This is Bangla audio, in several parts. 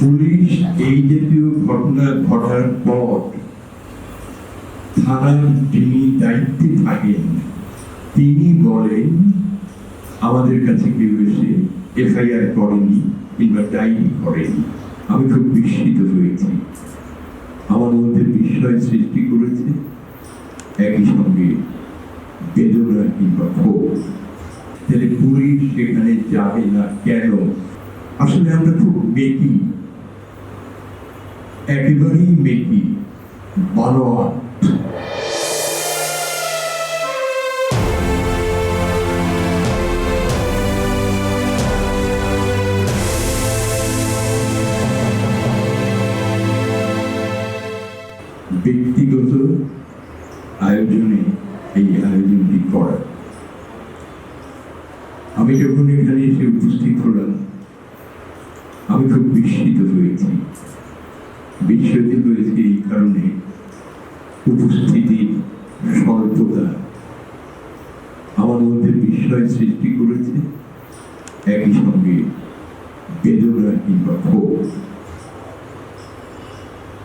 পুলিশ এই জাতীয় ঘটনা ঘটার পর থানার যিনি দায়িত্বে থাকেন। তিনি বলেন, আমাদের কাছে কেউ এসে এফআইআর করেনি কিংবা ডায়েরি করেনি। আমি খুব বিস্মিত হয়েছি। আমার মধ্যে বিস্ময় সৃষ্টি করেছে একই সঙ্গে বেদনা কিংবা ক্ষোভ। তাহলে পুলিশ সেখানে যাবে না কেন? আসলে আমরা খুব মেকি একেবারেই মেকি বানোয়াট ব্যক্তিগত আয়োজনে এই আয়োজনটি করা। আমি যখন এখানে এসে উপস্থিত হলাম, আমি খুব বিস্মিত হয়েছি। বিস্মিত হয়েছি এই কারণে উপস্থিতির স্বল্পতা আমার মধ্যে বিস্ময় সৃষ্টি করেছে। একই সঙ্গে বেদনা কিংবা ক্ষোভ।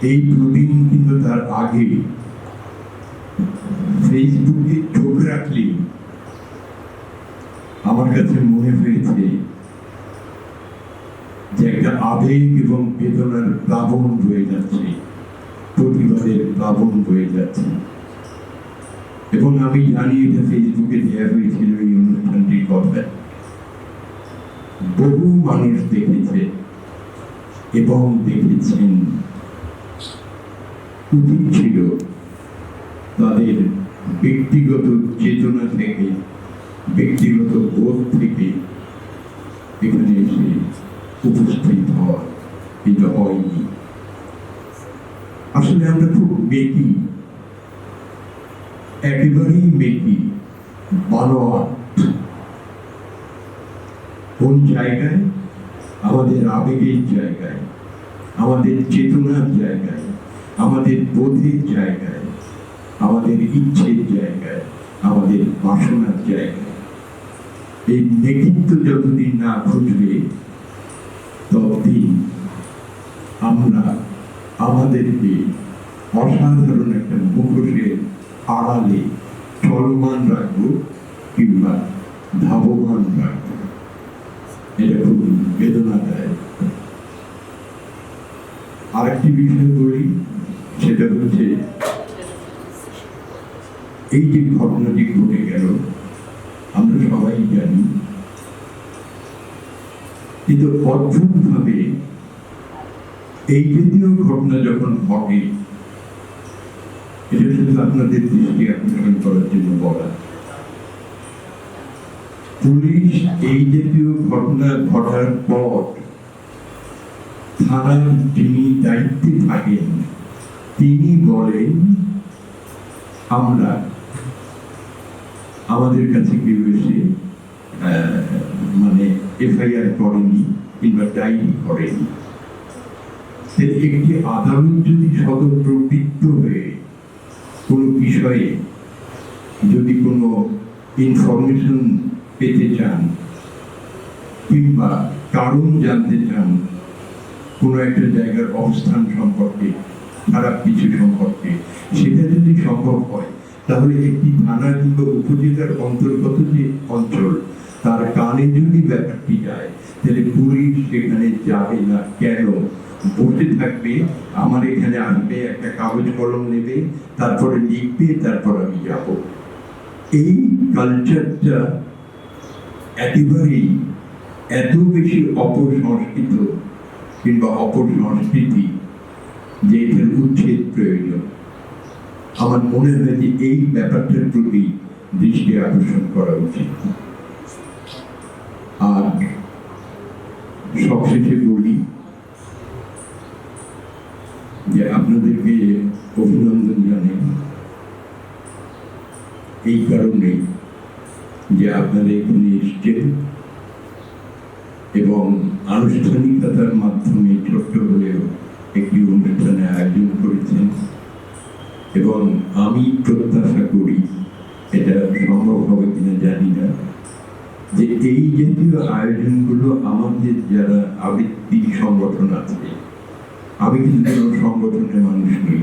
এই দুদিন কিন্তু তার আগে ফেসবুকে চোখ রাখলে আমার কাছে মনে হয়েছে যে একটা আবেগ এবং বেদনার প্লাবন বয়ে যাচ্ছে, প্রতিবাদের প্লাবন বয়ে যাচ্ছে। এবং আমি জানি এটা ফেসবুকে দেওয়া হয়েছিল এই অনুষ্ঠানটির কথা। বহু মানুষ দেখেছে এবং দেখেছেন। উচিত ছিল তাদের ব্যক্তিগত চেতনা থেকে, ব্যক্তিগত বোধ থেকে এখানে এসে উপস্থিত হওয়া এটা হয়নি আসলে আমরা খুব মেকি একেবারেই মেকি বানোয়াট কোন জায়গায় আমাদের আবেগের জায়গায় আমাদের চেতনার জায়গায় আমাদের বোধের জায়গায় আমাদের ইচ্ছের জায়গায় আমাদের বাসনার জায়গায় এই নেতৃত্ব যতদিন না ঘটবে ততদিন আমরা আমাদেরকে অসাধারণ একটা মুখোশের আড়ালে চলমান রাখব কিংবা ধাবমান রাখব। এটা খুব বেদনাদায়ক। আরেকটি বিষয় বলি সেটা হচ্ছে এই যে ঘটনাটি ঘটে গেল, আমরা সবাই জানি কিন্তু অদ্ভুত ভাবে এই জাতীয় ঘটনা যখন ঘটে, এটা শুধু আপনাদের দৃষ্টি আকর্ষণ করার জন্য বলা। পুলিশ এই জাতীয় ঘটনা ঘটার পর থানার যিনি দায়িত্বে থাকেন, তিনি বলেন, আমরা আমাদের কাছে কেউ এসে মানে এফআইআর করেনি কিংবা ডায়েরি করেনি। একটি আদালত যদি স্বতঃপ্রবৃত্ত হয়ে কোনো বিষয়ে যদি কোনো ইনফরমেশন পেতে চান কিংবা কারণ জানতে চান, কোনো একটা জায়গার অবস্থান সম্পর্কে, খারাপ কিছু সম্পর্কে, সেটা যদি সম্ভব হয়, তাহলে একটি থানা কিংবা উপজেলার অন্তর্গত যে অঞ্চল তার কানে যদি ব্যাপারটি যায়, তাহলে পুলিশ সেখানে যাবে না। কেন? বসে থাকবে, আমার এখানে আসবে, একটা কাগজ কলম নেবে, তারপরে লিখবে, তারপর আমি যাব। এই কালচারটা একেবারেই এত বেশি অপসংস্কৃত কিংবা অপসংস্কৃতি যে এটার উচ্ছেদ প্রয়োজন। আমার মনে হয় যে এই ব্যাপারটার প্রতি দৃষ্টি আকর্ষণ করা উচিত। আর সবশেষে বলি যে আপনাদেরকে অভিনন্দন জানাই। এই কারণে যে আপনারা এখানে এসছেন এবং আনুষ্ঠানিকতার মাধ্যমে ছোট্ট হলেও একটি অনুষ্ঠানে আয়োজন করেছেন এবং আমি প্রত্যাশা করি এটা সম্ভব হবে কিনা জানি না। যে এই জাতীয় আয়োজনগুলো আমাদের যারা আবেগ সংগঠন আছে আমি কিন্তু কোনো সংগঠনের মানুষ নই।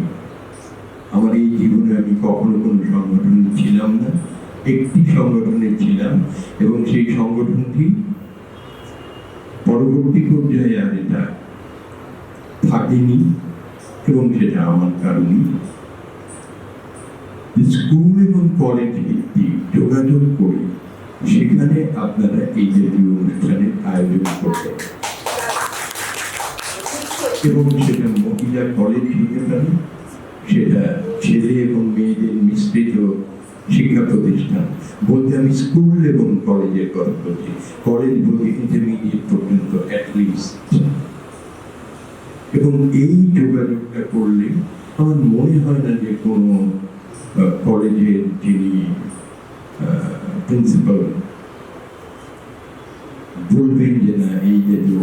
আমার এই জীবনে আমি কখনো কোনো সংগঠনে ছিলাম না, একটি সংগঠনে ছিলাম এবং সেই সংগঠনটি পরবর্তী পর্যায়ে আর এটা থাকেনি এবং সেটা আমার কারণেই। স্কুল এবং কলেজ ভিত্তিক যোগাযোগ করে সেখানে আপনারা এই জাতীয় অনুষ্ঠানের আয়োজন করতেন এবং সেটা মহিলা কলেজ হতে পারে সেটা ছেলে এবং মেয়েদের মিশ্রিত শিক্ষা প্রতিষ্ঠান। বলতে আমি স্কুল এবং কলেজের কথা বলছি। কলেজ বলতে ইন্টারমিডিয়েট পর্যন্ত অ্যাটলিস্ট এবং এই যোগাযোগটা করলে আমার মনে হয় না যে কোনো কলেজের যিনি প্রিন্সিপাল বলবেন যে না এই জাতীয়